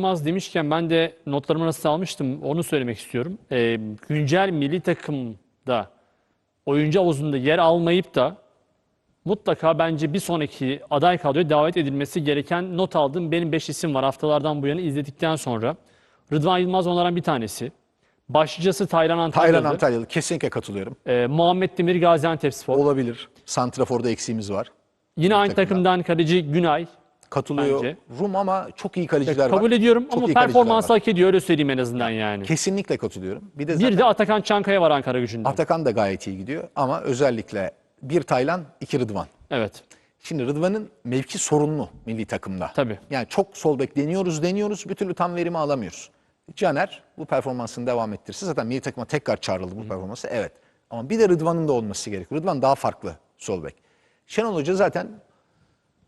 Yılmaz demişken ben de notlarımı nasıl almıştım onu söylemek istiyorum. Ee, güncel milli takımda oyuncu havuzunda yer almayıp da mutlaka bence bir sonraki aday kadroya davet edilmesi gereken not aldığım benim 5 isim var haftalardan bu yana izledikten sonra. Rıdvan Yılmaz onlardan bir tanesi. Başlıcası Taylan Antalyalı. Taylan Antalyalı kesinlikle katılıyorum. Ee, Muhammed Demir Gaziantepspor. Olabilir. Santrafor'da eksiğimiz var. Yine aynı takımdan. takımdan kaleci Günay. Katılıyor. Bence. Rum ama çok iyi kaleciler var. Kabul ediyorum Çok ama var. hak ediyor öyle söyleyeyim en azından yani. Kesinlikle katılıyorum. Bir de zaten Bir de Atakan Çankaya var Ankara gücünde. Atakan da gayet iyi gidiyor ama özellikle bir Taylan, iki Rıdvan. Evet. Şimdi Rıdvan'ın mevki sorunlu milli takımda. Tabii. Yani çok sol bek deniyoruz deniyoruz bir türlü tam verimi alamıyoruz. Caner bu performansını devam ettirse zaten milli takıma tekrar çağrıldı bu performansı evet. Ama bir de Rıdvan'ın da olması gerekiyor. Rıdvan daha farklı sol bek. Şenol Hoca zaten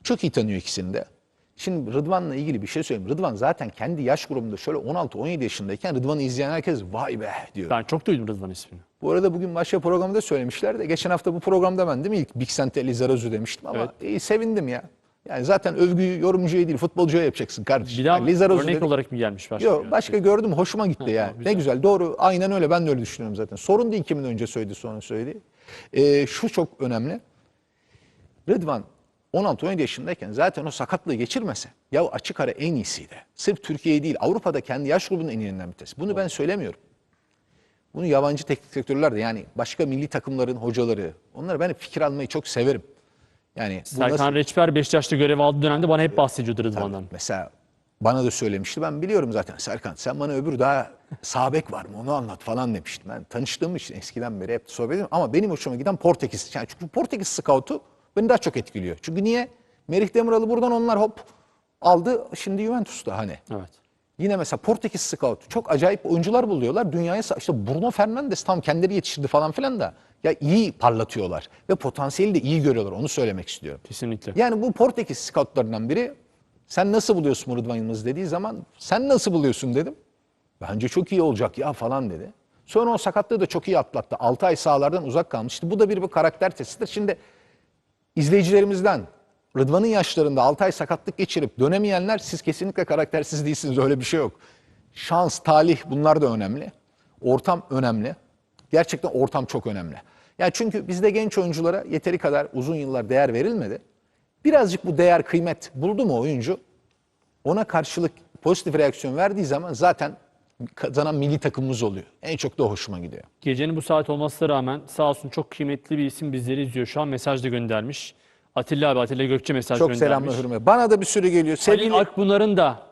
çok iyi tanıyor ikisini de. Şimdi Rıdvan'la ilgili bir şey söyleyeyim. Rıdvan zaten kendi yaş grubunda şöyle 16-17 yaşındayken Rıdvan'ı izleyen herkes vay be diyor. Ben çok duydum Rıdvan ismini. Bu arada bugün başka programda söylemişler de geçen hafta bu programda ben değil mi ilk Big Sente Lizarazu demiştim ama Evet. iyi, sevindim ya. Yani zaten övgüyü yorumcuya değil futbolcuya yapacaksın kardeşim. Bir daha Yani Lizarazu örnek dedik. olarak mı gelmiş başka? Yok başka gördüm hoşuma gitti ya. güzel. Ne güzel doğru aynen öyle ben de öyle düşünüyorum zaten. Sorun değil kimin önce söyledi sonra söyledi. Ee, şu çok önemli. Rıdvan 16-17 yaşındayken zaten o sakatlığı geçirmese ya açık ara en iyisiydi. Sırf Türkiye değil Avrupa'da kendi yaş grubunun en iyilerinden bir tanesi. Bunu ben söylemiyorum. Bunu yabancı teknik direktörler de yani başka milli takımların hocaları onları ben fikir almayı çok severim. Yani Serkan nasıl- Reçber Beşiktaş'ta görev aldığı dönemde bana hep bahsediyordu Rıdvan'dan. Mesela bana da söylemişti. Ben biliyorum zaten Serkan sen bana öbür daha sağ bek var mı onu anlat falan demiştim. Ben tanıştığım için eskiden beri hep sohbet ediyorum. Ama benim hoşuma giden Portekiz. Yani çünkü Portekiz scoutu beni daha çok etkiliyor. Çünkü niye? Merih Demiral'ı buradan onlar hop aldı. Şimdi Juventus'ta hani. Evet. Yine mesela Portekiz scout çok acayip oyuncular buluyorlar. Dünyaya işte Bruno Fernandes tam kendileri yetiştirdi falan filan da ya iyi parlatıyorlar ve potansiyeli de iyi görüyorlar onu söylemek istiyorum. Kesinlikle. Yani bu Portekiz scoutlarından biri sen nasıl buluyorsun bu Rıdvan Yılmaz dediği zaman sen nasıl buluyorsun dedim. Bence çok iyi olacak ya falan dedi. Sonra o sakatlığı da çok iyi atlattı. 6 ay sahalardan uzak kalmış. İşte bu da bir, bir karakter testidir. Şimdi izleyicilerimizden Rıdvan'ın yaşlarında 6 ay sakatlık geçirip dönemeyenler siz kesinlikle karaktersiz değilsiniz. Öyle bir şey yok. Şans, talih bunlar da önemli. Ortam önemli. Gerçekten ortam çok önemli. Yani çünkü bizde genç oyunculara yeteri kadar uzun yıllar değer verilmedi. Birazcık bu değer kıymet buldu mu oyuncu? Ona karşılık pozitif reaksiyon verdiği zaman zaten kazanan milli takımımız oluyor. En çok da hoşuma gidiyor. Gecenin bu saat olmasına rağmen sağ olsun çok kıymetli bir isim bizleri izliyor. Şu an mesaj da göndermiş. Atilla abi, Atilla Gökçe mesaj Çok göndermiş. selamlar hürmet. Bana da bir sürü geliyor. Sevgili Halil Akpınar'ın da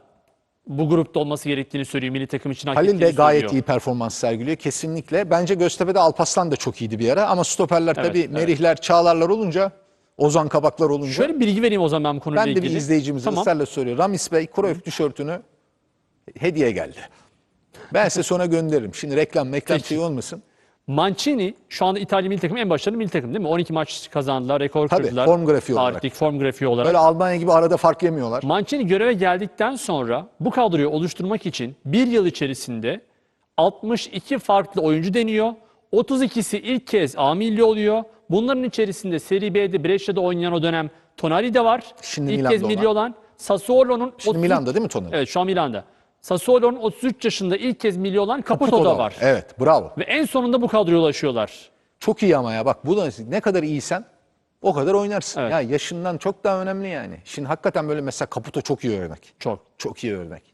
bu grupta olması gerektiğini söylüyor. Milli takım için hak Halil de gayet söylüyor. iyi performans sergiliyor kesinlikle. Bence Göztepe'de Alpaslan da çok iyiydi bir ara ama stoperler Evet, tabii evet. Merihler, Çağlarlar olunca, Ozan Kabaklar olunca Şöyle bilgi vereyim o zaman ben bu konuyla ben de ilgili. bir izleyicimiz Tamam. ısrarla soruyor. Ramis Bey Cruyff tişörtünü hediye geldi. Ben size sonra gönderirim. Şimdi reklam meklam Peki. şey olmasın. Mancini şu anda İtalya milli takımı en başarılı milli takım değil mi? 12 maç kazandılar, rekor Tabii, kırdılar. form grafiği olarak. Tarihlik form grafiği olarak. Böyle Almanya gibi arada fark yemiyorlar. Mancini göreve geldikten sonra bu kadroyu oluşturmak için bir yıl içerisinde 62 farklı oyuncu deniyor. 32'si ilk kez A milli oluyor. Bunların içerisinde Serie B'de Brescia'da oynayan o dönem Tonali de var. Şimdi ilk Milan'da kez milli olan. olan Sassuolo'nun Şimdi 33 Milan'da değil mi Tonali? Evet şu an Milan'da. Sassuolo'nun 33 yaşında ilk kez milli olan Caputo, Caputo da var. Evet bravo. Ve en sonunda bu kadroya ulaşıyorlar. Çok iyi ama ya bak bu da ne kadar iyisen o kadar oynarsın. Evet. Ya yaşından çok daha önemli yani. Şimdi hakikaten böyle mesela Kaputo çok iyi örnek. Çok. Çok iyi örnek.